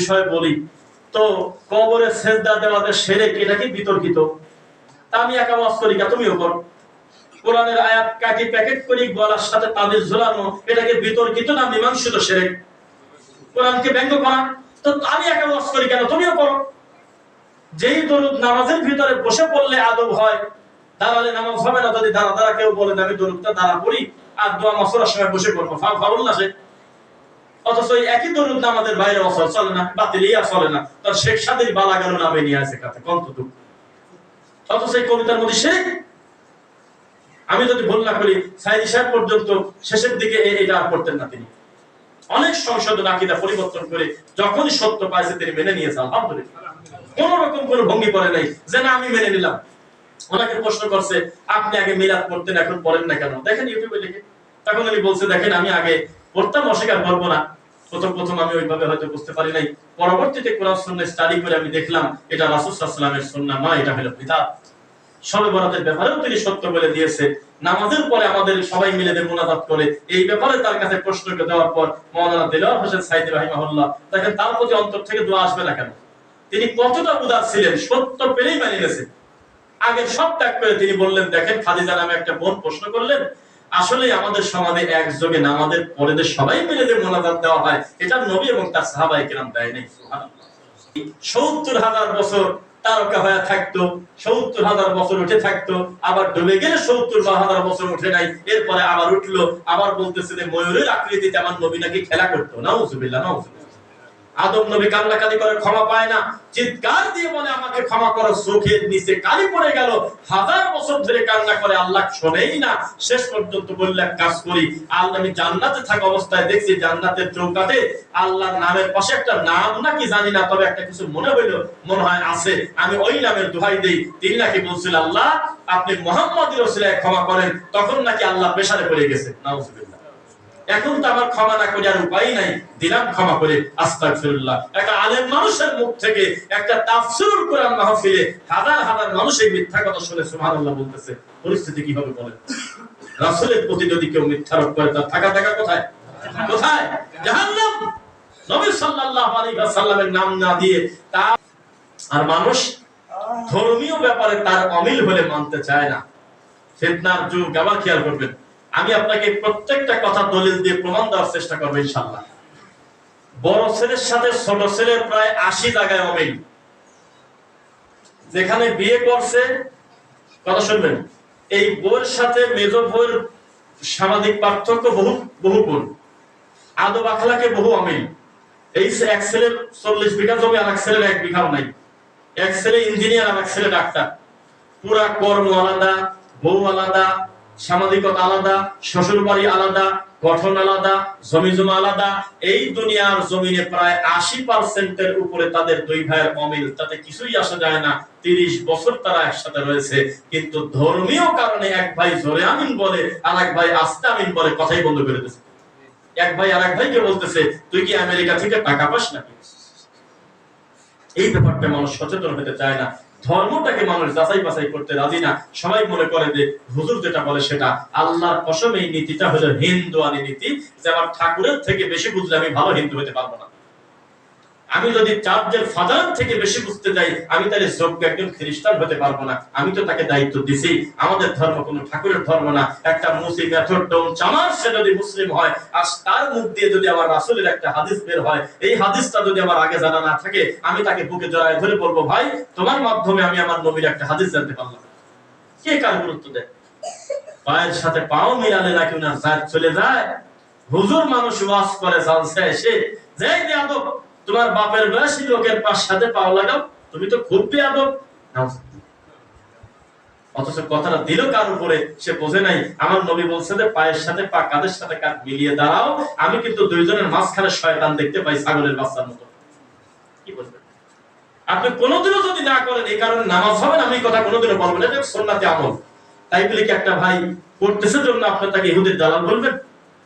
বিষয়ে বলি, তো কবরে সেজদা দেওয়াতে সেরে কি বিতর্কিত? আমি একা ওয়াজ করি না তুমিও করো। কোরআনের আয়াত কাটি প্যাকেট করি গলার সাথে তাদের ঝোলানো, এটাকে বিতর্কিত না মীমাংসিত সেরে? কোরআনকে ব্যঙ্গ করা, তো আমি একা ওয়াজ করি কেন, তুমিও করো। যেই দরুদ নামাজের ভিতরে বসে পড়লে আদব হয়, দাঁড়ালে নামাজ হবে না, যদি দাঁড়া দাঁড়া কেউ বলে, আমি দরুদটা দাঁড়া পড়ি, আর দোয়া মাসরার সময় বসে পড়ব। ফা ফাউল সে অথচ একই দরুদ নামাজের বাইরে অসল চলে না বাতিল ইয়া চলে না। তার শেখ সাদির বালা গেল নামে নিয়ে আসে কাছে কন্তটুক। অথচ এই কবিতার মধ্যে শেখ আমি যদি ভুল না করি, সাইদি সাহেব পর্যন্ত শেষের দিকে এটা করতেন না তিনি। অনেক সংশোধন আকিদা পরিবর্তন করে যখনই সত্য পাইছে তিনি মেনে নিয়েছে, আলহামদুলিল্লাহ। কোন রকম কোন ভঙ্গি করে নাই যে, না, আমি মেনে নিলাম। ওনাকে প্রশ্ন করছে, আপনি আগে মিলাদ পড়তেন, এখন পড়েন না কেন? দেখেন ইউটিউবে লিখে তখন উনি বলছে, দেখেন, আমি আগে পড়তাম, অস্বীকার করব না। প্রথম প্রথম আমি ওইভাবে হয়তো বুঝতে পারি নাই। পরবর্তীতে কোরআন স্টাডি করে আমি দেখলাম, এটা সাল্লাল্লাহু আলাইহি নয় এটা হলো বিদআত সবে বরাতের ব্যাপারেও তিনি সত্য বলে দিয়েছে। নামাজের পরে আমাদের সবাই মিলে মোনাজাত করে, এই ব্যাপারে তার কাছে প্রশ্ন দেওয়ার পর মাওলানা দিলওয়ার হোসেন সাইদি রাহিমাহুল্লাহ দেখেন, তার প্রতি অন্তর থেকে দোয়া আসবে না কেন? তিনি কতটা উদার ছিলেন, সত্য পেলেই মানিয়ে গেছেন আগের সব ত্যাগ করে তিনি বললেন, দেখেন, খাদিজা নামে একটা বোন প্রশ্ন করলেন আসলে আমাদের সমাজে একযোগে নামাজের পরে সবাই মিলে যে মোনাজাত দেওয়া হয়, এটা নবী এবং তার সাহাবাই কিরাম দেয় নাই সত্তর হাজার বছর তারকা হয়ে থাকতো, সত্তর হাজার বছর উঠে থাকতো, আবার ডুবে গেলে সত্তর হাজার বছর উঠে নাই, এরপরে আবার উঠল, আবার বলতেছে যে ময়ূরের আকৃতিতে আমার নবী নাকি খেলা করতো। না উজুবিল্লা নাউজুবিল্লাহ নাউজুবিল্লাহ। আদম নবী কান্নাকাটি করে ক্ষমা পায় না। চিৎকার দিয়ে বলে, আমাকে ক্ষমা করো, চোখের নিচে কালি পড়ে গেল। হাজার বছর ধরে কান্না করে, আল্লাহ শোনেই না। শেষ পর্যন্ত বললে কাজ করি, আল্লাহ আমি জান্নাতে থাকা অবস্থায় দেখছি, জান্নাতের চৌকাতে আল্লাহর নামের পাশে একটা নাম নাকি জানি না, তবে একটা কিছু মনে হইল, মনে হয় আছে। আমি ওই নামের দোহাই দেই। তিনি নাকি বলছিল, আল্লাহ, আপনি মোহাম্মদ রসিলায় ক্ষমা করেন। তখন নাকি আল্লাহ পেশারে পড়ে গেছে। নাউজুবিল্লাহ। এখন তো আমার ক্ষমা না করে আর উপায় নাই। দিলাম ক্ষমা করে, আস্তাগফিরুল্লাহ। একটা আলেম মানুষের মুখ থেকে একটা তাফসীরুল কোরআন মাহফিলে হাজার হাজার মানুষ এই মিথ্যা কথা শুনে সুবহানাল্লাহ বলতেছে। পরিস্থিতি কি হবে বলেন? রাসূলের প্রতি যদি কেউ মিথ্যারোপ করে, তার থাকা থাকা কোথায়? কোথায়? জাহান্নাম! নবী সাল্লাল্লাহু আলাইহি নাম না দিয়ে আর মানুষ ধর্মীয় ব্যাপারে তার অমিল হলে মানতে চায় না। ফিতনার যুগ, আবার খেয়াল করবেন। আমি আপনাকে প্রত্যেকটা কথা দলিল দিয়ে প্রমাণ দেওয়ার চেষ্টা করব ইনশাল্লাহ বড় ছেলের সাথে ছোট ছেলের প্রায় আশি জায়গায় অমিল যেখানে বিয়ে করছে, কথা শুনবেন, এই বউয়ের সাথে মেজ বউয়ের সামাজিক পার্থক্য বহু বহু গুণ আদব আখলাকে বহু অমিল এই এক ছেলের চল্লিশ বিঘা জমি আর এক ছেলের এক বিঘাও নাই। এক ছেলে ইঞ্জিনিয়ার আর এক ছেলে ডাক্তার। পুরা কর্ম আলাদা, বউ আলাদা সামাজিকতা আলাদা শ্বশুর বাড়ি আলাদা, গঠন আলাদা, জমি জমা আলাদা। এই দুনিয়ার জমিনে প্রায় আশি পার্সেন্টের উপরে তাদের দুই ভাইয়ের অমিল। তাতে কিছুই আসা যায় না। তিরিশ বছর তারা একসাথে রয়েছে। কিন্তু ধর্মীয় কারণে এক ভাই জোরে আমিন বলে আর এক ভাই আস্তে আমিন বলে, কথাই বন্ধ করে দিয়েছে। এক ভাই আর এক ভাইকে বলতেছে, তুই কি আমেরিকা থেকে টাকা পাস নাকি? এই ব্যাপারটা মানুষ সচেতন হতে চায় না। ধর্মটাকে মানুষ যাচাই বাছাই করতে রাজি না। সবাই মনে করে যে হুজুর যেটা বলে সেটা। আল্লাহর কসম এই নীতিটা হলো হিন্দু আনি নীতি। যে আমার ঠাকুরের থেকে বেশি বুঝলে আমি ভালো হিন্দু হতে পারব না। আমি যদি চার্চের ফাদার থেকে বেশি বুঝতে যাই আমি তাহলে যোগ্য একজন খ্রিস্টান হতে পারব না। আমি তো তাকে দায়িত্ব দিছি। আমাদের ধর্ম কোনো ঠাকুরের ধর্ম না। একটা ডোম চামার, সে যদি মুসলিম হয়, আর তার মুখ দিয়ে যদি আমার রাসূলের একটা হাদিস বের হয়, এই হাদিসটা যদি আমার আগে জানা না থাকে, আমি তাকে বুকে জড়ায় ধরে বলব, ভাই, তোমার মাধ্যমে আমি আমার নবীর একটা হাদিস জানতে পারলাম। কে কার গুরুত্ব দেয়? পায়ের সাথে পাও মিলালে নাকি জাত চলে যায়? হুজুর মানুষ ওয়াজ করে জালসা এসে যাই বেয়াদব তোমার বাপের বয়সী লোকের পাশ সাথে পাও লাগাও। তুমি তো খুব বেয়াদব অথচ কথাটা দিল কার উপরে, সে বোঝে নাই। আমার নবী বলছে যে, পায়ের সাথে পা কাদের সাথে কাঁধ মিলিয়ে দাঁড়াও। আমি কিন্তু দুইজনের মাঝখানে শয়তান দেখতে পাই ছাগলের বাচ্চার মতো। কি বলবেন আপনি কোনোদিনও যদি না করেন, এই কারণে নামাজ হবে না, আমি এই কথা কোনোদিনও বলব না, এটা সোননাতে আমল। তাই বলে কি একটা ভাই করতেছে জন্য আপনি তাকে ইহুদের দালাল বলবেন?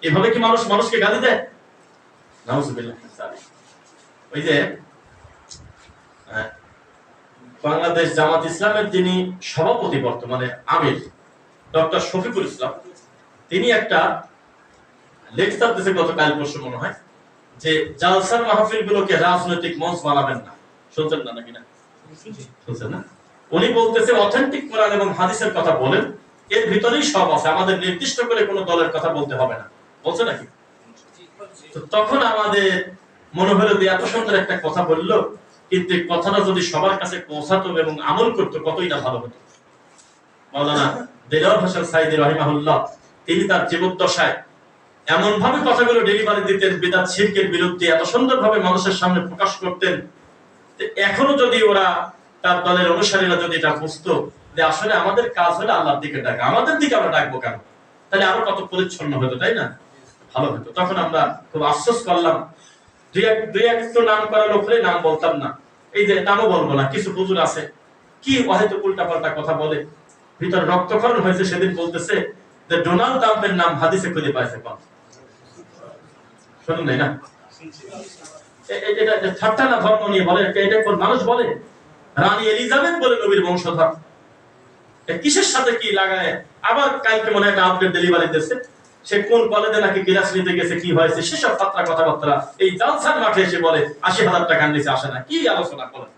এভাবে কি মানুষ মানুষকে গালি দেয়? নাউজুবিল্লাহ ওই যে বাংলাদেশ জামাত ইসলামের যিনি সভাপতি বর্তমানে আমির, ডক্টর শফিকুল ইসলাম, তিনি একটা লেকচার দিয়েছে গতকাল পরশু মনে হয়, যে জালসার মাহফিল গুলোকে রাজনৈতিক মঞ্চ বানাবেন না। শুনছেন না নাকি না? শুনছেন না? উনি বলতেছে অথেন্টিক কোরআন এবং হাদিসের কথা বলেন, এর ভিতরেই সব আছে, আমাদের নির্দিষ্ট করে কোনো দলের কথা বলতে হবে না। বলছে নাকি? তখন আমাদের মনে হলো এত সুন্দর একটা কথা বলল, কিন্তু কথাটা যদি সবার কাছে পৌঁছাতো এবং আমল করতো, কতই না ভালো হতো। মাওলানা দেলাওয়ার সাইদি রহিমাহুল্লাহ, তিনি তার জীবদ্দশায় এমন ভাবে কথাগুলো ডেলিভারি দিতেন, বিদাত শিরকের বিরুদ্ধে এত মানুষের সামনে প্রকাশ করতেন এখনও যদি ওরা তার দলের অনুসারীরা যদি এটা বুঝতো, যে আসলে আমাদের কাজ হলে আল্লাহর দিকে ডাকা, আমাদের দিকে আমরা ডাকবো কেন? তাহলে আরও কত পরিচ্ছন্ন হতো, তাই না? ভালো হতো। তখন আমরা খুব আফসোস করলাম নাম করা লোক হলে নাম বলতাম না। এই যে বলব না, কিছু আছে। কি উল্টা পাল্টা কথা বলে? ভিতরে রক্তক্ষরণ হয়েছে, সেদিন বলতেছে যে, ডোনাল্ড ট্রাম্পের নাম হাদিসে খুঁজে পাইছে শোনেন না? এটা মানুষ বলে? রানী এলিজাবেথ বলে নবীর বংশধর। কিসের সাথে কি লাগায়? আবার কালকে মনে হয় আপডেট ডেলিভারি দিচ্ছে সে কোন কলেজে নাকি ক্লাস নিতে গেছে, কি হয়েছে, সেসব পাত্রা কথাবার্তা। এই জালসার মাঠে এসে বলে, আশি হাজার টাকা নিচে আসে না। কি আলোচনা করে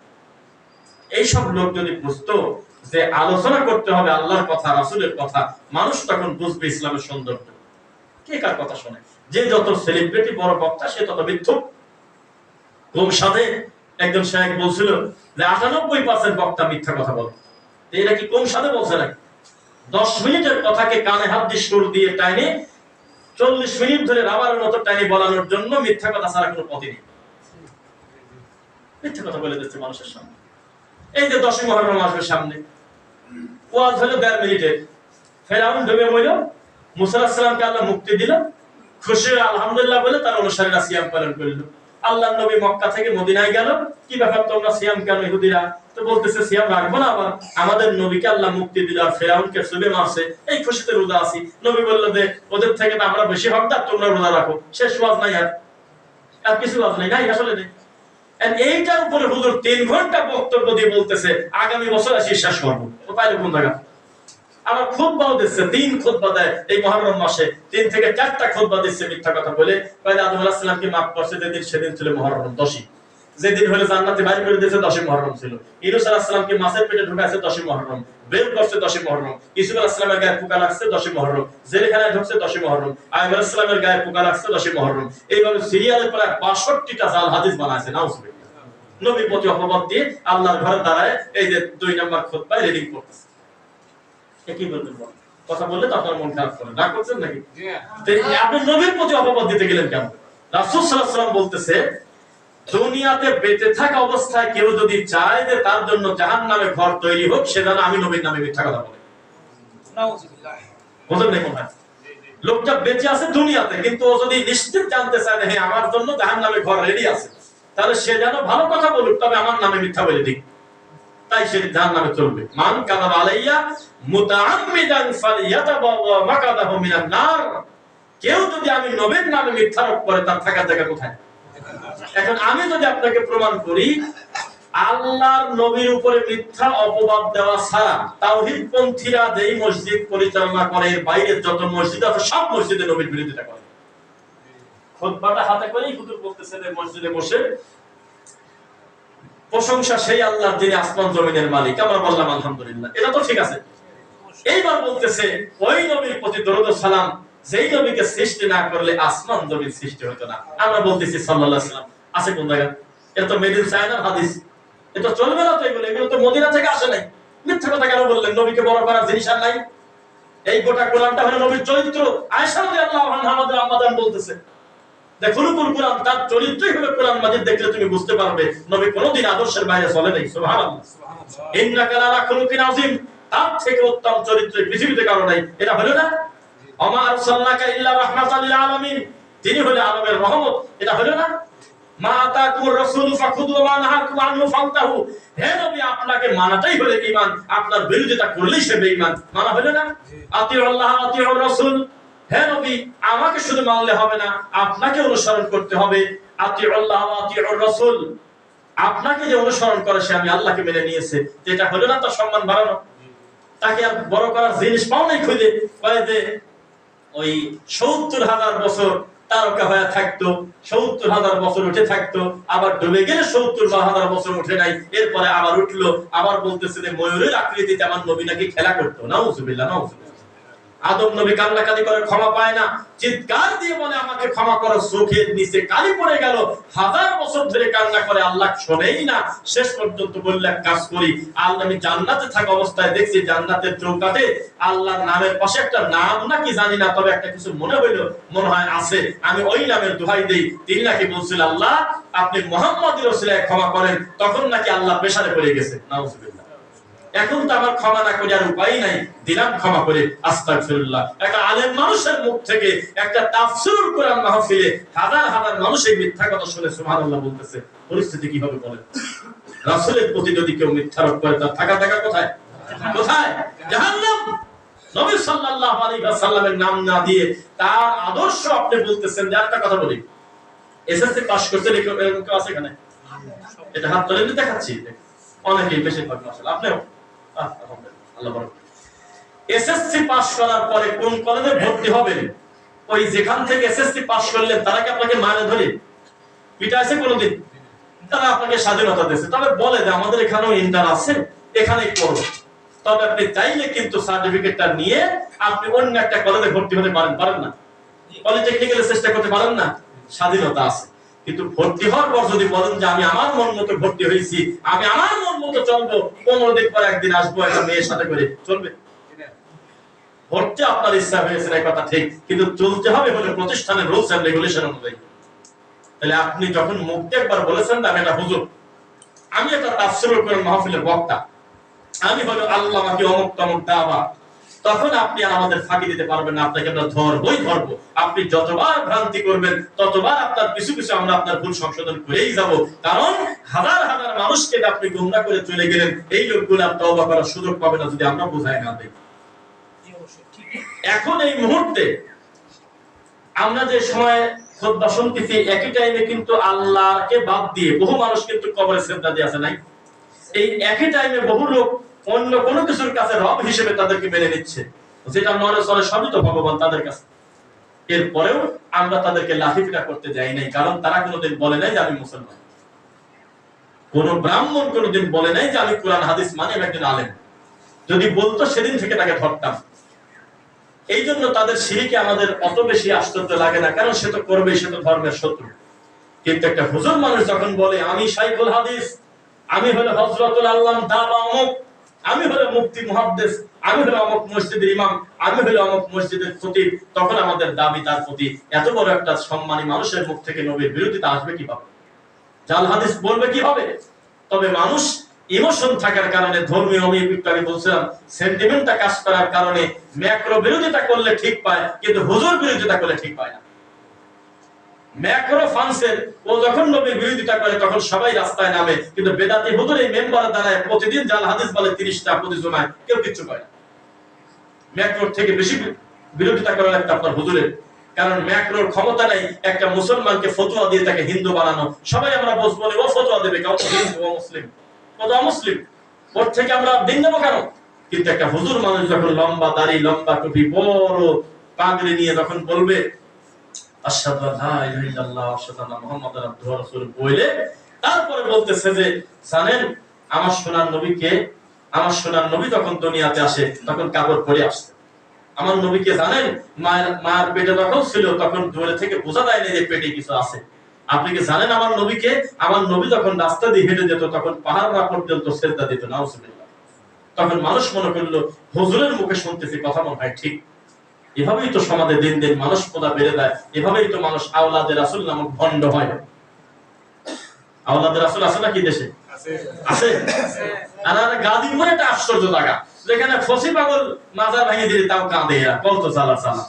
এইসব লোক যদি বুঝতো যে আলোচনা করতে হবে আল্লাহর কথা, রাসূলের কথা, মানুষ তখন বুঝবে ইসলামের সৌন্দর্য। কে কার কথা শোনে? যে যত সেলিব্রিটি বড় বক্তা, সে তত মিথ্যুক। ঘুম সাথে একজন শেখ বলছিল যে, আটানব্বই পার্সেন্ট বক্তা মিথ্যা কথা বলে। এটা কি কোন সাথে বলছে নাকি? দশ মিনিটের কথাকে কানে হাত দিয়ে সুর দিয়ে টাইনে চল্লিশ মিনিট ধরে রাবার মতো টাইনে বলানোর জন্য মিথ্যা কথা ছাড়া কোনো পথই নেই। মিথ্যা কথা বলে দিচ্ছে মানুষের সামনে। এই যে দশই মহরম আসবে সামনে, ওয়াজ হলো দেড় মিনিটের ফেরাউন ভেবে মইল মুসা আল্লাহ মুক্তি দিল, খুশি আলহামদুলিল্লাহ বলে তার অনুসারীরা সিয়াম পালন করল। আল্লাহ নবী মক্কা থেকে মদিনায় গেল। কি ব্যাপার তোমরা সিয়াম কেন ইহুদিরা? তো বলতেছে, সিয়াম রাখব না আবার। আমাদের নবীকে আল্লাহ মুক্তি দিল আর ফেরাউনকে সুবে মারছে। এই খুশিতে রোজা আছি। নবী বলল যে ওদের থেকে আমরা বেশি হকদার, তোমরা রোজা রাখো। শেষ ওয়াজ নাই আর। আর কিছু ওয়াজ নাই নাই, আসলে নেই। এইটার উপরে হুজুর তিন ঘণ্টা বক্তব্য দিয়ে বলতেছে, আগামী বছর আসি, শেষ করব। ও পাইলে কোন জায়গা? আবার খুতবাও দিচ্ছে, তিন খুতবা দেয় এই মহরম মাসে। তিন থেকে চারটা খুতবা দিচ্ছে মিথ্যা কথা বলে। কয়েদ আদম আলাহ সাল্লামকে মাফ করছে যেদিন, সেদিন ছিল মহরম দশই। যেদিন হলে জান্নাতে বাইর করে দিয়েছে, দশই মহরম ছিল। ইনুস আলাহ সাল্লামকে মাছের পেটে ঢুকাইছে দশই মহরম। বের করছে, দশই মহরম। ইসুফ আলাহ সাল্লামের গায়ে পোকা লাগছে, দশই মহরম। জেলখানায় ঢুকছে, দশই মহরম। আইব আলাহ সাল্লামের গায়ে পোকা লাগছে, দশই মহরম। এইভাবে সিরিয়ালের প্রায় বাষট্টিটা জাল হাদিস বানাইছে, নাউজুবিল্লাহ। নবীর প্রতি অপবাদ দিয়ে আল্লাহর ঘরে দাঁড়ায় এই যে দুই নম্বর খুতবায় রিডিং করতেছে। কি কথা বললে তো আপনার মন খারাপ করে। রাগ করছেন নাকি? আপনি নবীর প্রতি অপবাদ দিতে গেলেন কেন? রাসূল সাল্লাল্লাহু বলতেছে দুনিয়াতে বেঁচে থাকা অবস্থায় কেউ যদি চায় যে তার জন্য জাহান্নামে ঘর তৈরি হোক সে যেন আমি নবীর নামে মিথ্যা কথা বলে। বুঝলেন না লোকটা বেঁচে আছে দুনিয়াতে কিন্তু ও যদি নিশ্চিত জানতে চায় হ্যাঁ আমার জন্য জাহান নামে ঘর রেডি আছে তাহলে সে যেন ভালো কথা বলুক তবে আমার নামে মিথ্যা বলে দিক। তাই সে জাহান্নামে চলবে। মান কাযাবা আলাইয়া মুতাআম্মিদান ফালিয়াতাবাওয়া মাকাদাহু মিনান নার। কেউ যদি আমি নবীর নামে মিথ্যারোপ করে, তার থাকার জায়গা কোথায়? এখন আমি যদি আপনাকে প্রমাণ করি, আল্লাহর নবীর উপরে মিথ্যা অপবাদ দেওয়া ছাড়া তাওহীদ পন্থীরা যেই মসজিদ পরিচালনা করে, এর বাইরে যত মসজিদ আছে, সব মসজিদে নবীর বিরোধিতা করে। খুতবাটা হাতে করেই হুজুর বলতেছে মসজিদে বসে প্রশংসা সেই আল্লাহ যিনি আসমান জমিনের মালিক। আমরা বললাম, আলহামদুলিল্লাহ। এটা তো ঠিক আছে। এইবার বলতেছে, ওই নবীর প্রতি দরুদ সালাম, যেই নবীকে সৃষ্টি না করলে আসমান জমির সৃষ্টি হতো না। আমরা বলতেছি আলাইহি সাল্লাম। আছে কোন জায়গা এটা তো মেড ইন চায়নার হাদিস। এটা চলবে না তো এগুলো। এগুলো তো মদিনা থেকে আসে নাই। মিথ্যা কথা কেন বললেন? নবীকে বড় করার জিনিস আর নাই। এই গোটা কোরআনটা হলো নবীর চরিত্র। আয়েশা রাদিয়াল্লাহু আনহা আমাদের আম্মাজান বলতেছে। দেখুন কোরআন তার চরিত্রই হলো কোরআন মাজিদ দেখলে তুমি বুঝতে পারবে। নবী কোনোদিন আদর্শের বাইরে চলে নাই সুবহানাল্লাহ। ইন্নাকা লালা খুলুকিন আযীম। তার থেকে উত্তম চরিত্র পৃথিবীতে কারও নাই। এটা হলো না? আমা আরসালনাকা ইল্লা রাহমাতাল লিল আলামিন তিনি হলো আলমের রহমত। এটা হলো না? মা আতাকুর রাসূল ফাখুযু ওয়া মা নাহাকুম আনহু ফান্তাহু হে নবী আপনাকে মানাটাই হলো ঈমান আপনার বিরোধিতা করলেই সে বেঈমান। মানা হলো না? আতিউ আল্লাহ আতিউ রাসূল। হে নবী, আমাকে শুধু মানলে হবে না, আপনাকে অনুসরণ করতে হবে। আপনাকে যে অনুসরণ করে, সে আমি আল্লাহকে মেনে নিয়েছে। এটা হলো না তার সম্মান বাড়ানো। তাকে আর বড় করার জিনিস পাও খুঁজে। যে, ওই সত্তর হাজার বছর তারকা হয়ে থাকতো, সত্তর হাজার বছর উঠে থাকতো, আবার ডুবে গেলে সত্তর হাজার বছর উঠে নাই, এরপরে আবার উঠল, আবার বলতেছে যে, ময়ূরের আকৃতিতে আমার নবী নাকি খেলা করতো। নাউজুবিল্লাহ নাউজুবিল্লাহ। আদম নবী কান্নাকাটি করে ক্ষমা পায় না। চিৎকার দিয়ে বলে, আমাকে ক্ষমা করো, চোখের নিচে কালি পড়ে গেল। হাজার বছর ধরে কান্না করে, আল্লাহ শোনেই না। শেষ পর্যন্ত বললে কাজ করি, আল্লাহ আমি জান্নাতে থাকা অবস্থায় দেখছি, জান্নাতের চৌকাতে আল্লাহর নামের পাশে একটা নাম নাকি জানি না, তবে একটা কিছু মনে হইল, মনে হয় আছে। আমি ওই নামের দোহাই দেই। তিনি নাকি বলছিল, আল্লাহ, আপনি মোহাম্মদ রসিলায় ক্ষমা করেন। তখন নাকি আল্লাহ পেশারে পড়ে গেছে। নাউজুবিল্লাহ। এখন তো আমার ক্ষমা না করে আর উপায় নাই। দিলাম ক্ষমা করে, আস্তাগফিরুল্লাহ। একটা আলেম মানুষের মুখ থেকে একটা তাফসীরুল কোরআন মাহফিলে হাজার হাজার মানুষ এই মিথ্যা কথা শুনে সুবহানাল্লাহ বলতেছে। পরিস্থিতি কি হবে বলেন? রাসূলের প্রতি যদি কেউ মিথ্যারোপ করে, তার থাকা থাকা কোথায়? কোথায়? জাহান্নাম! নবী সাল্লাল্লাহু আলাইহি ওয়াসাল্লামের নাম না দিয়ে তার আদর্শ আপনি বলতেছেন। যে একটা কথা বলি। এসএসসি পাস করতে এরকম কেউ আছে এখানে? এটা হাত তুলে দেখাচ্ছি। অনেকেই বেশিরভাগ মাসাল আপনিও? এসএসসি পাস করার পরে কোন কলেজে ভর্তি হবেন? ওই যেখান থেকে এসএসসি পাস করলেন, তারা কি আপনাকে মানে ধরে? পিটাইছে কোনোদিন? তারা আপনাকে স্বাধীনতা দিয়েছে। তবে বলে যে আমাদের এখানেও ইন্টার আছে এখানেই করো। তবে আপনি চাইলে কিন্তু সার্টিফিকেটটা নিয়ে আপনি অন্য একটা কলেজে ভর্তি হতে পারেন পারেন না? পলিটেকনিক্যালে চেষ্টা করতে পারেন না? স্বাধীনতা আছে। কিন্তু ভর্তি হওয়ার পর যদি বলেন যে আমি আমার মন মতো ভর্তি হয়েছি, আমি আমার মন মতো চলবো, পনেরো দিন পর একদিন আসব একটা মেয়ের সাথে করে চলবে। ভর্তি আপনার ইচ্ছা হয়েছে, এই কথা ঠিক, কিন্তু চলতে হবে বলে প্রতিষ্ঠানের রুলস এন্ড রেগুলেশন অনুযায়ী। তাহলে আপনি যখন মুক্তি একবার বলেছেন আমি এটা হুজুর, আমি একটা তাফসিরুল কোরআন মাহফিলের বক্তা, আমি হলো আল্লাহ আমাকে অমুক তমুক দাওয়া তখন আপনি আর আমাদের ফাঁকি দিতে পারবেন না আপনাকে আমরা ধরবই ধরবো। আপনি যতবার ভ্রান্তি করবেন ততবার আপনার পিছু পিছু আমরা আপনার ভুল সংশোধন করেই যাব। কারণ হাজার হাজার মানুষকে আপনি গুমরা করে চলে গেলেন এই লোকগুলো আর তওবা করার সুযোগ পাবে না যদি আমরা বোঝাই না দিই। এখন এই মুহূর্তে আমরা যে সময় খুতবা শুনতেছি একই টাইমে কিন্তু আল্লাহকে বাদ দিয়ে বহু মানুষ কিন্তু কবরে শ্রদ্ধা দিয়ে আছে নাই? এই একই টাইমে বহু লোক অন্য কোনো কিছুর কাছে রব হিসেবে তাদেরকে মেনে নিচ্ছে। যেটা নরে সরে সবই তো ভগবান তাদের কাছে। এরপরেও আমরা তাদেরকে লাঠিপিটা করতে যাই নাই, কারণ তারা কোনোদিন বলে নাই যে আমি মুসলমান। কোন ব্রাহ্মণ কোনোদিন বলে নাই যে আমি কোরআন, হাদিস মানে একজন আলেম। যদি বলতো সেদিন থেকে তাকে ধরতাম। এই জন্য তাদের সিঁড়িকে আমাদের অত বেশি আশ্চর্য লাগে না, কারণ সে তো করবে, সে তো ধর্মের শত্রু। কিন্তু একটা হুজুর মানুষ যখন বলে, আমি সাইফুল হাদিস, আমি হলো হজরতুল আল্লাহ দাবা অমুক আমি হলো মুফতি মুহাদ্দিস, আমি হলো অমুক মসজিদের ইমাম, আমি হলো অমুক মসজিদের খতিব। তখন আমাদের দাবি তার প্রতি এত বড় একটা সম্মানী মানুষের মুখ থেকে নবীর বিরোধিতা আসবে কীভাবে? জাল হাদিস বলবে কি হবে তবে মানুষ ইমোশন থাকার কারণে, ধর্মীয় আমি আগে বলছিলাম সেন্টিমেন্টটা কাজ করার কারণে ম্যাক্রো বিরোধিতা করলে ঠিক পায়, কিন্তু হুজুর বিরোধিতা করলে ঠিক পায় না। ম্যাক্রো ও যখন নবীর বিরোধিতা করে, তখন সবাই রাস্তায় নামে। কিন্তু বেদাতি এই প্রতিদিন জাল হাদিস বলে তিরিশটা কেউ কিচ্ছু না। ম্যাক্রোর থেকে বেশি বিরোধিতা করার একটা আপনার কারণ ম্যাক্রোর ক্ষমতা নাই একটা মুসলমানকে ফতোয়া দিয়ে তাকে হিন্দু বানানো। সবাই আমরা বসবো ও ফতোয়া দেবে কাউ হিন্দু, ও মুসলিম। ও তো অমুসলিম। ওর থেকে আমরা দিন দেবো কেন? কিন্তু একটা হুজুর মানুষ যখন লম্বা দাড়ি, লম্বা টুপি, বড় পাগড়ি নিয়ে যখন বলবে আশহাদু তারপরে বলতেছে যে, জানেন, আমার সোনার নবীকে, আমার সোনার নবী যখন দুনিয়াতে আসে, তখন কাপড় পরে আমার নবীকে জানেন, মায়ের মায়ের পেটে ছিল, তখন থেকে বোঝা না যে পেটে কিছু আছে। আপনি কি জানেন আমার নবীকে? আমার নবী যখন রাস্তা দিয়ে হেঁটে যেত, তখন পাহাড় না পর্যন্ত সেজদা দিত, নাউজুবিল্লাহ। তখন মানুষ মনে করল, হুজুরের মুখে শুনতেছি, কথা মনে হয় ঠিক। এভাবেই তো সমাজে দিন দিন মানুষ পোদা বেড়ে দেয় এভাবেই তো মানুষ আওলাদের রাসূল নামক ভণ্ড হয়। আওলাদের রাসূল আছে নাকি দেশে? আছে। আর আর গাদি উপরে একটা আশ্চর্য জায়গা। যেখানে ফসি পাগল মাজার ভেঙে দিলে তাও কাঁদে এরা বলতো চালা চালা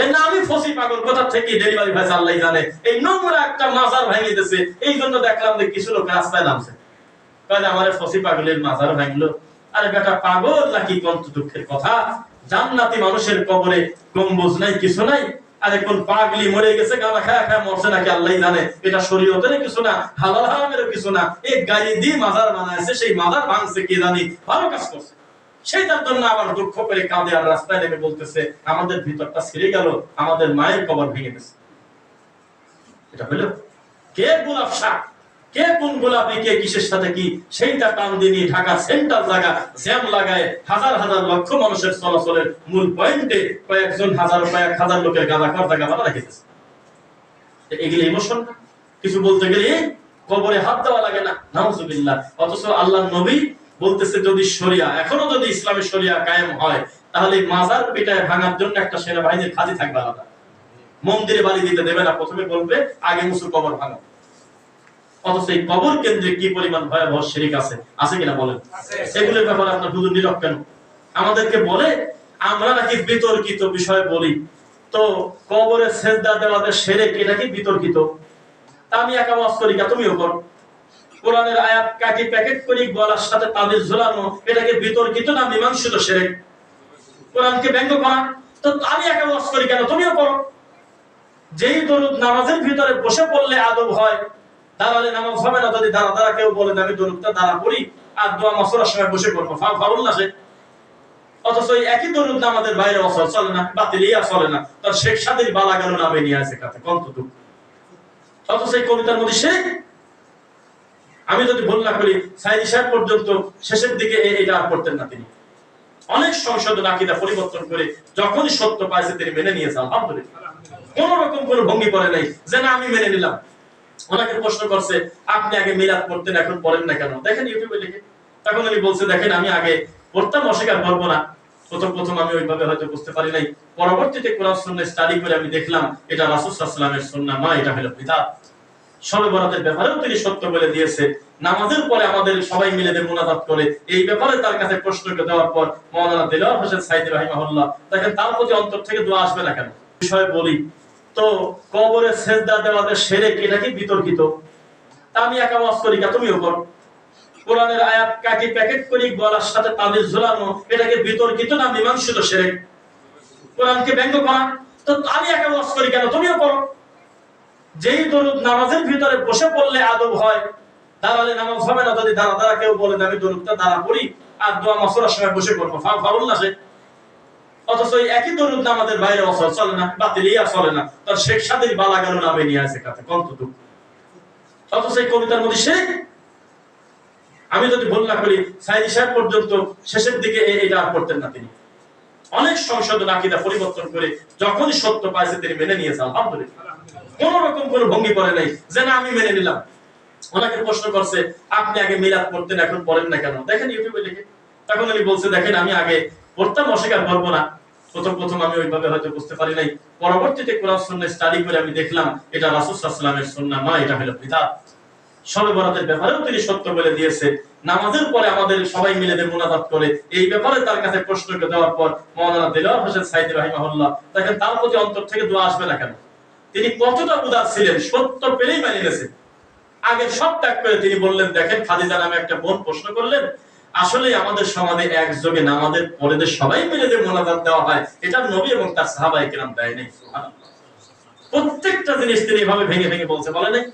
এর না আমি ফসি পাগল কোথা থেকে ডেলিভারি ভাই আল্লাহ জানে। এই নোংরা একটা মাজার ভেঙে দিতেছে এই জন্য দেখলাম যে কিছু লোক রাস্তায় নামছে। আমার ফসি পাগলের মাজার ভাঙলো। আরে বেটা পাগল নাকি কত দুঃখের কথা? জান্নাতি মানুষের কবরে গম্বুজ নাই, কিছু নাই। আরে কোন পাগলি মরে গেছে গানা খায়া খায়া মরছে নাকি আল্লাহ জানে। এটা শরীয়তের কিছু না, হালাল হারামের কিছু না। এই গাড়ি দিয়ে মাজার বানাইছে, সেই মাজার ভাঙছে কে জানি, ভালো কাজ করছে। জন্য আবার দুঃখ করে কাঁদে আর রাস্তায় নেমে বলতেছে, আমাদের ভিতরটা ছিঁড়ে গেল, আমাদের মায়ের কবর ভেঙে গেছে এটা হলো কে গোলাপ শাক? কে কোন গোলাপি, কে কিসের সাথে কি, সেইটা টান দিয়ে ঢাকা সেন্টার জায়গা জ্যাম লাগায় হাজার হাজার লক্ষ মানুষের চলাচলের মূল পয়েন্টে কয়েকজন হাজার, কয়েক হাজার লোকের গাঁদা কর জায়গা বানা রেখেছে এগুলো ইমোশন না? কিছু বলতে গেলে কবরে হাত দেওয়া লাগে না, নাউজুবিল্লাহ। অথচ আল্লাহ নবী বলতেছে, যদি শরিয়া, এখনও যদি ইসলামের শরিয়া কায়েম হয়, তাহলে মাজার পিটায় ভাঙার জন্য একটা সেনাবাহিনীর খাদি থাকবে আলাদা। মন্দিরে বাড়ি দিতে দেবে না, প্রথমে বলবে, আগে মুসুর কবর ভাঙো। অথচ এই কবর কেন্দ্রে কি পরিমাণ ভয়াবহ শিরিক আছে? আছে কিনা বলেন? এগুলোর ব্যাপারে আপনার হুজুর নীরব কেন? আমাদেরকে বলে আমরা নাকি বিতর্কিত বিষয় বলি। তো কবরে সেজদা দেওয়াদের সেরে কি নাকি বিতর্কিত? তা আমি একা ওয়াজ করি তুমিও করো। কোরআনের আয়াত কাটি প্যাকেট করি গলার সাথে তাবিজ ঝোলানো এটাকে বিতর্কিত না মীমাংসিত সেরে কোরআনকে ব্যঙ্গ করা? তো আমি একা ওয়াজ করি কেন? তুমিও করো। যেই দরুদ নামাজের ভিতরে বসে পড়লে আদব হয় দাঁড়ালে নামাজ হবে না, যদি দাঁড়া দাঁড়া কেউ আমি দরুদটা দাঁড়া পড়ি, আর দোয়া সময় বসে ফাউল না সে। অথচ একই দরুদ আমাদের বাইরে চলে না চলে না। তার শেখ বালা গেল নামে নিয়ে কাছে অথচ এই কবিতার মধ্যে শেখ আমি যদি ভুল না করি, সাইদি সাহেব পর্যন্ত শেষের দিকে এটা আর করতেন না তিনি। অনেক সংশোধন আকিদা পরিবর্তন করে যখনই সত্য পাইছে তিনি মেনে নিয়েছে, আলহামদুলিল্লাহ। কোন রকম কোন ভঙ্গি করে নাই যে না, আমি মেনে নিলাম। ওনাকে প্রশ্ন করছে, আপনি আগে মিলাদ পড়তেন, এখন পড়েন না কেন? দেখেন ইউটিউবে লিখে। তখন উনি বলছে, দেখেন, আমি আগে পড়তাম, অস্বীকার করব না। প্রথম প্রথম আমি ওইভাবে হয়তো বুঝতে পারি নাই। পরবর্তীতে কোরআন সুন্নাহ স্টাডি করে আমি দেখলাম, এটা রাসূল সাল্লাল্লাহু আলাইহি সুন্নাহ না এটা হলো বিদআত সবে বরাতের ব্যাপারেও তিনি সত্য বলে দিয়েছে। নামাজের পরে আমাদের সবাই মিলে যে মুনাজাত করে, এই ব্যাপারে তার কাছে প্রশ্ন দেওয়ার পর মাওলানা দিলওয়ার হোসেন সাইদি রাহিমাহুল্লাহ দেখেন তার প্রতি অন্তর থেকে দোয়া আসবে না কেন? বিষয় বলি তো কবরে সেজদা দেওয়াদের সেরে কি নাকি বিতর্কিত আমি একা করি না তুমিও করো। কোরআনের আয়াত কাটি প্যাকেট করি গলার সাথে তাবিজ ঝোলানো এটাকে বিতর্কিত না মীমাংসিত সেরে কোরআনকে ব্যঙ্গ করা? তো আমি একা ওয়াজ করি কেন? তুমিও করো। যেই দরুদ নামাজের ভিতরে বসে পড়লে আদব হয়, দাঁড়ালে নামাজ হবে না, যদি দাঁড়া দাঁড়া কেউ বলে, আমি দরুদটা দাঁড়া পড়ি আর দোয়া মাসরার সময় বসে করব ফাউল না সে অথচ একই দরুদ আমাদের বাইরে অসল চলে না, বাতিল ইয়া চলে না। তার শেখ সাদির বালা গেল নামে নিয়ে আসে কাছে কন্তটুকু অথচ এই কবিতার মধ্যে শেখ আমি যদি ভুল না করি, সাইদি সাহেব পর্যন্ত শেষের দিকে এটা আর করতেন না তিনি। অনেক সংশোধন আকিদা পরিবর্তন করে যখনই সত্য পাইছে তিনি মেনে নিয়েছে, আলহামদুলিল্লাহ। কোন রকম কোন ভঙ্গি করে নাই যে, না, আমি মেনে নিলাম। ওনাকে প্রশ্ন করছে, আপনি আগে মিলাদ পড়তেন, এখন পড়েন না কেন? দেখেন ইউটিউবে লিখে। তখন উনি বলছে, দেখেন, আমি আগে পড়তাম অস্বীকার করব না। প্রথম প্রথম আমি ওইভাবে হয়তো বুঝতে পারি নাই। পরবর্তীতে কোরআন সুন্নাহ স্টাডি করে আমি দেখলাম, এটা রাসূল সাল্লাল্লাহু আলাইহি না এটা হলো বিদআত সবে বরাতের ব্যাপারেও তিনি সত্য বলে দিয়েছে। নামাজের পরে আমাদের সবাই মিলে মুনাজাত করে, এই ব্যাপারে তার কাছে প্রশ্ন দেওয়ার পর মাওলানা দিলওয়ার হোসেন সাইদি রাহিমাহুল্লাহ দেখেন, তার প্রতি অন্তর থেকে দোয়া আসবে না কেন? তিনি কতটা উদার ছিলেন, সত্য পেলেই মানিয়ে গেছেন আগে সব ত্যাগ করে তিনি বললেন, দেখেন, খাদিজা নামে একটা বোন প্রশ্ন করলেন আসলে আমাদের সমাজে একযোগে নামাজের পরে সবাই মিলে যে মোনাজাত দেওয়া হয়, এটা নবী এবং তার সাহাবাই কিরাম দেয় নাই প্রত্যেকটা জিনিস তিনি এভাবে ভেঙে ভেঙে বলছে, বলে নাই?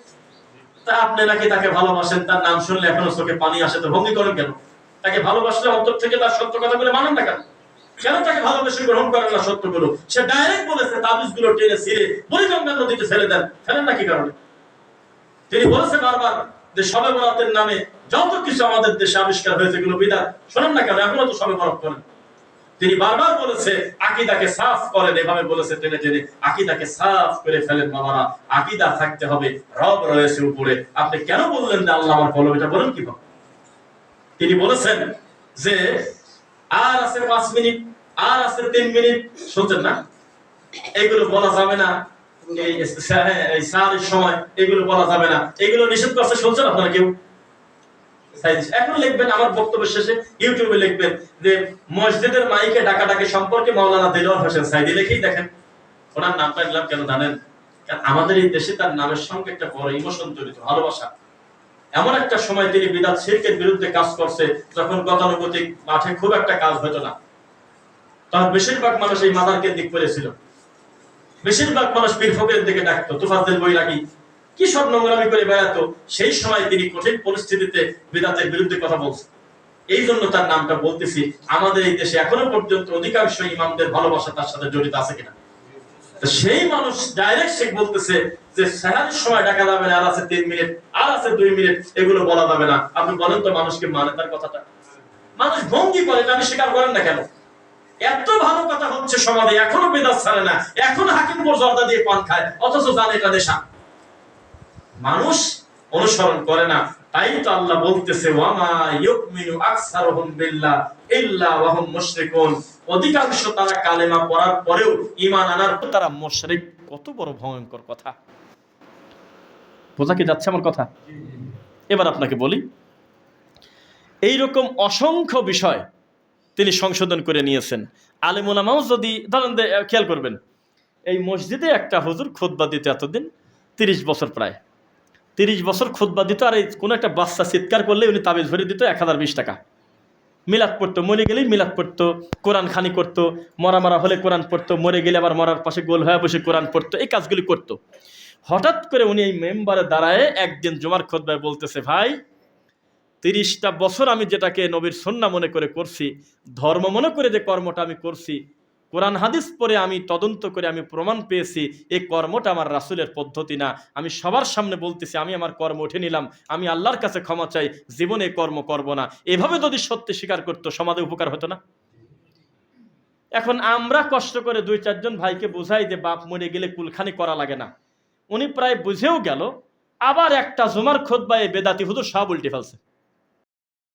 তা আপনি নাকি তাকে ভালোবাসেন, তার নাম শুনলে এখনও চোখে পানি আসে, তো ভঙ্গি করেন কেন? তাকে ভালোবাসলে অন্তর থেকে তার সত্য কথাগুলো মানেন না কেন? কেন তাকে ভালোবেসে গ্রহণ করেন না সত্যগুলো? সে ডাইরেক্ট বলেছে তাবিজগুলো টেনে ছিঁড়ে বলিগঙ্গা নদীতে ফেলে দেন। ফেলেন না কি কারণে? তিনি বলেছে বারবার যে সবে বরাতের নামে যত কিছু আমাদের দেশে আবিষ্কার হয়েছে শোনেন না কেন? এখনও তো সবে বরাত করেন তিনি বারবার বলেছে, আকিদাকে সাফ করেন। এভাবে বলেছে টেনে টেনে, আকিদাকে সাফ করে ফেলেন মামারা আকিদা থাকতে হবে, রব রয়েছে উপরে। আপনি কেন বললেন যে আল্লাহ আমার কলম এটা বলেন কীভাবে? তিনি বলেছেন যে, আর আছে পাঁচ মিনিট, আর আছে তিন মিনিট। শুনছেন না? এগুলো বলা যাবে না। মসজিদের মাইকে ডাকাডাকি সম্পর্কে হোসেন সাইদি লিখেই দেখেন। ওনার নামটা কেন জানেন? আমাদের এই দেশে তার নামের সঙ্গে একটা বড় ইমোশন জড়িত, ভালোবাসা। এমন একটা সময় তিনি বিদাত শিরকের বিরুদ্ধে কাজ করছে, যখন গতানুগতিক মাঠে খুব একটা কাজ হতো না। তখন বেশিরভাগ মানুষ এই মাদার দিক করেছিল। বেশিরভাগ মানুষ পীর ফকিরের দিকে ডাকতো, তুফাজ্জেল বৈরাগী, কি সব নোংরামি করে বেড়াতো? সেই সময় তিনি কঠিন পরিস্থিতিতে বিদাতের বিরুদ্ধে কথা বলছেন। এই জন্য তার নামটা বলতেছি, আমাদের এই দেশে এখনও পর্যন্ত অধিকাংশ ইমামদের ভালোবাসা তার সাথে জড়িত আছে কিনা? সেই মানুষ ডাইরেক্ট সে বলতেছে যে সেহারির সময় ডাকা যাবে না, আর আছে তিন মিনিট, আর আছে দুই মিনিট, এগুলো বলা যাবে না। আপনি বলেন তো মানুষকে মানে তার কথাটা? মানুষ ভঙ্গি করে আপনি স্বীকার করেন না কেন? এত ভালো কথা হচ্ছে সমাজে এখনও বেদাত ছাড়ে না এখনও হাকিম জর্দা দিয়ে পান খায় অথচ জানে এটা নেশা। মানুষ অনুসরণ করে না তাই তো আল্লাহ বলতেছে ওয়ামা ইউমিনু আকসারুহুম বিল্লাহ ইল্লা ওয়া হুম মুশরিকুন। অধিকাংশ তারা কালেমা পড়ার পরেও ঈমান আনার তারা মুশরিক। কত বড় ভয়ঙ্কর কথা। বোঝা কি যাচ্ছে আমার কথা? এবার আপনাকে বলি এই রকম অসংখ্য বিষয় তিনি সংশোধন করে নিয়েছেন। আলেমুলামাও যদি ধরেন খেয়াল করবেন, এই মসজিদে একটা হুজুর খোদবা দিত এতদিন, তিরিশ বছর প্রায়। তিরিশ বছর খোদবা দিত আর এই কোনো একটা বাচ্চা চিৎকার করলে উনি তাবিজ ভরে দিত এক হাজার বিশ টাকা। মিলাদ পড়তো, মরে গেলেই মিলাদ পড়তো, কোরআন খানি করতো, মরা মরা হলে কোরআন পড়তো, মরে গেলে আবার মরার পাশে গোল হয়ে বসে কোরআন পড়তো, এই কাজগুলি করতো। হঠাৎ করে উনি এই মেম্বারে দাঁড়ায় একদিন জমার খোদবায় বলতেছে, ভাই তিরিশটা বছর আমি যেটাকে নবীর সন্না মনে করে করছি, ধর্ম মনে করে যে কর্মটা আমি করছি, কোরআন হাদিস পরে আমি তদন্ত করে আমি প্রমাণ পেয়েছি এই কর্মটা আমার রাসুলের পদ্ধতি না। আমি সবার সামনে বলতেছি, আমি আমার কর্ম উঠে নিলাম, আমি আল্লাহর কাছে ক্ষমা চাই, জীবনে কর্ম করব না। এভাবে যদি সত্যি স্বীকার করতো, সমাজে উপকার হতো না? এখন আমরা কষ্ট করে দুই, চারজন ভাইকে বোঝাই যে বাপ মরে গেলে কুলখানি করা লাগে না। উনি প্রায় বুঝেও গেল, আবার একটা জুমার খোদ বা এই বেদাতি হুজুর সব উল্টে ফেলছে।